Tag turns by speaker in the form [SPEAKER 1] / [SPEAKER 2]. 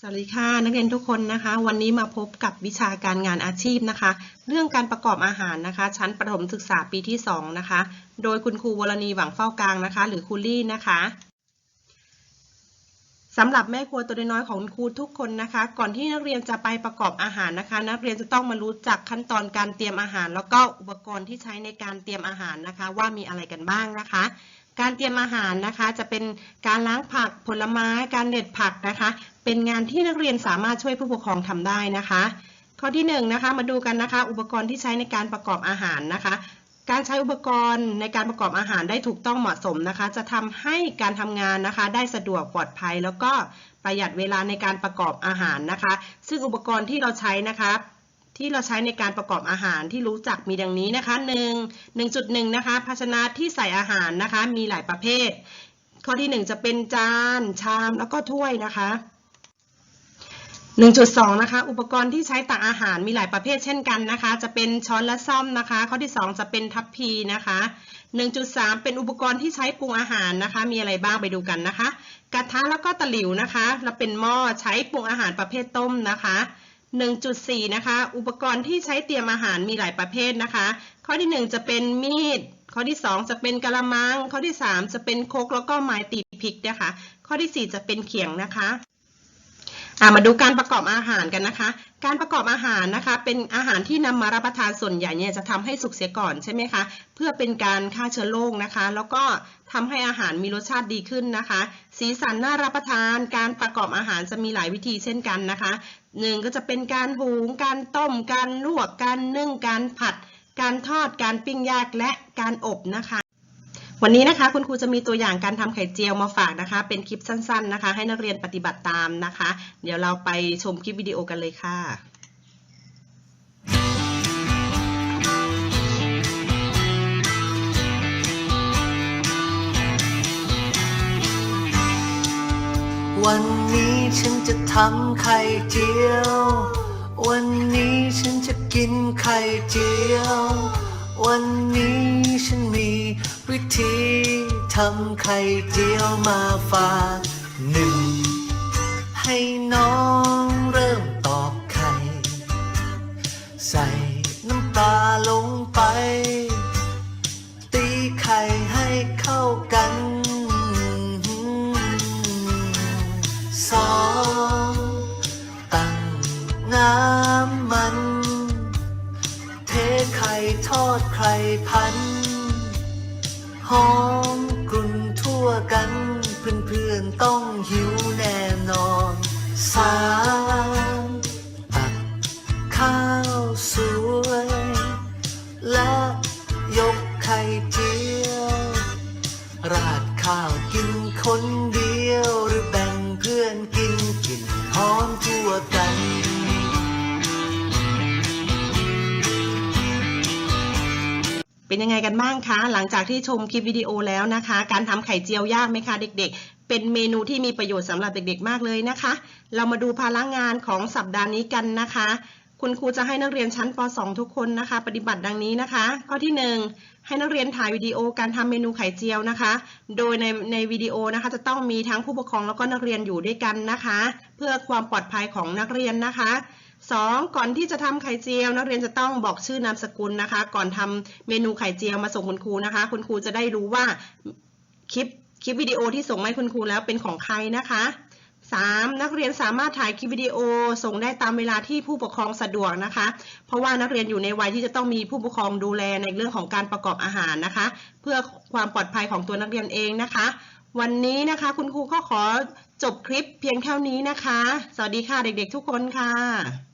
[SPEAKER 1] สวัสดีค่ะนักเรียนทุกคนนะคะ วันนี้มาพบกับวิชาการงานอาชีพนะคะ เรื่องการประกอบอาหารนะคะ ชั้นประถมศึกษาปีที่ 2 นะคะ โดยคุณครูวรณีหวังเฝ้ากลางนะคะ หรือครูลี่นะคะ สำหรับแม่ครัวตัวน้อยๆของครูทุกคนนะคะ ก่อนที่นักเรียนจะไปประกอบอาหารนะคะ นักเรียนจะต้องมารู้จักขั้นตอนการเตรียมอาหาร แล้วก็อุปกรณ์ที่ใช้ในการเตรียมอาหารนะคะ ว่ามีอะไรกันบ้างนะคะ การเตรียมอาหารนะคะ จะเป็นการล้างผักผลไม้ การเด็ดผักนะคะ เป็นงานที่นักเรียนสามารถช่วยผู้ปกครองทำได้นะคะ ข้อที่1นงนะคะมาดูกันนะคะ อุปกรณ์ที่ใช้ในการประกอบอาหารนะคะ การใช้อุปกรณ์ในการประกอบอาหารได้ถูกต้องเหมาะสมนะคะ จะทำให้การทำงานนะคะ ได้สะดวกปลอดภัย แล้วก็ประหยัดเวลาในการประกอบอาหารนะคะ ซึ่งอุปกรณ์ที่เราใช้นะคะที่เราใช้ในการประกอบอาหารที่รู้จักมีดังนี้นะคะ 1 1.1 นะคะ ภาชนะที่ใส่อาหารนะคะ มีหลายประเภท ข้อที่ 1 จะเป็นจาน ชามแล้วก็ถ้วยนะคะ 1.2 นะคะ อุปกรณ์ที่ใช้ตักอาหารมีหลายประเภทเช่นกันนะคะ จะเป็นช้อนและซ่อมนะคะ ข้อที่ 2 จะเป็นทัพพีนะคะ 1.3 เป็นอุปกรณ์ที่ใช้ปรุงอาหารนะคะ มีอะไรบ้างไปดูกันนะคะ กระทะแล้วก็ตะหลิวนะคะ แล้วเป็นหม้อใช้ปรุงอาหารประเภทต้มนะคะ 1.4 นะคะ อุปกรณ์ที่ใช้เตรียมอาหารมีหลายประเภทนะคะ ข้อที่ 1 จะเป็นมีด ข้อที่ 2 จะเป็นกระมัง ข้อที่ 3 จะเป็นโคกแล้วก็ไม้ตีพริกนะคะ ข้อที่ 4 จะเป็นเขียงนะคะ อ่ามาดูการประกอบอาหารกันนะคะ การประกอบอาหารนะคะ เป็นอาหารที่นำมารับประทานส่วนใหญ่เนี่ยจะทำให้สุกเสียก่อนใช่ไหมคะ เพื่อเป็นการฆ่าเชื้อโรคนะคะ แล้วก็ทำให้อาหารมีรสชาติดีขึ้นนะคะ สีสันน่ารับประทาน การประกอบอาหารจะมีหลายวิธีเช่นกันนะคะหนึ่งก็จะเป็นการหุง การต้ม การลวก การนึ่ง การผัด การทอด การปิ้งย่างและการอบนะคะ วันนี้นะคะคุณครูจะมีตัวอย่างการทำไข่เจียวมาฝากนะคะ เป็นคลิปสั้นๆนะคะ ให้นักเรียนปฏิบัติตามนะคะ เดี๋ยวเราไปชมคลิปวิดีโอกันเลยค่ะ
[SPEAKER 2] วันนี้ฉันจะทำไข่เจียว วันนี้ฉันจะกินไข่เจียว วันนี้ ธีทำไข่เจียวมาฝากหนึ่ง ให้น้องเริ่มตอกไข่ ใส่น้ำปลาลงไป ตีไข่ให้เข้ากันสองตั้งน้ำมัน เทไข่ทอดไข่พัน หอมกลุ่นทั่วกัน เพื่อนๆต้องหิวแน่นอนสามตักข้าวสวย และยกไข่เจียว ราดข้าวกินคนเดียว หรือแบ่งเพื่อนกินกินหอมทั่วกัน
[SPEAKER 1] เป็นยังไงกันบ้างคะ หลังจากที่ชมคลิปวิดีโอแล้วนะคะ การทำไข่เจียวยากไหมคะเด็ก ๆ เป็นเมนูที่มีประโยชน์สำหรับเด็กๆ มากเลยนะคะ เรามาดูภาระงานของสัปดาห์นี้กันนะคะ คุณครูจะให้นักเรียนชั้นป .2 ทุกคนนะคะ ปฏิบัติดังนี้นะคะ ข้อที่ 1 ให้นักเรียนถ่ายวิดีโอการทำเมนูไข่เจียวนะคะ โดยในในวิดีโอนะคะจะต้องมีทั้งผู้ปกครองแล้วก็นักเรียนอยู่ด้วยกันนะคะ เพื่อความปลอดภัยของนักเรียนนะคะ สองก่อนที่จะทำไข่เจียว นักเรียนจะต้องบอกชื่อนามสกุลนะคะ ก่อนทำเมนูไข่เจียวมาส่งคุณครูนะคะ คุณครูจะได้รู้ว่าคลิปคลิปวิดีโอที่ส่งมาให้คุณครูแล้วเป็นของใครนะคะสามนักเรียนสามารถถ่ายคลิปวิดีโอส่งได้ตามเวลาที่ผู้ปกครองสะดวกนะคะ เพราะว่านักเรียนอยู่ในวัยที่จะต้องมีผู้ปกครองดูแลในเรื่องของการประกอบอาหารนะคะ เพื่อความปลอดภัยของตัวนักเรียนเองนะคะ วันนี้นะคะคุณครูก็ขอจบคลิปเพียงเท่านี้นะคะ สวัสดีค่ะเด็กๆทุกคนค่ะ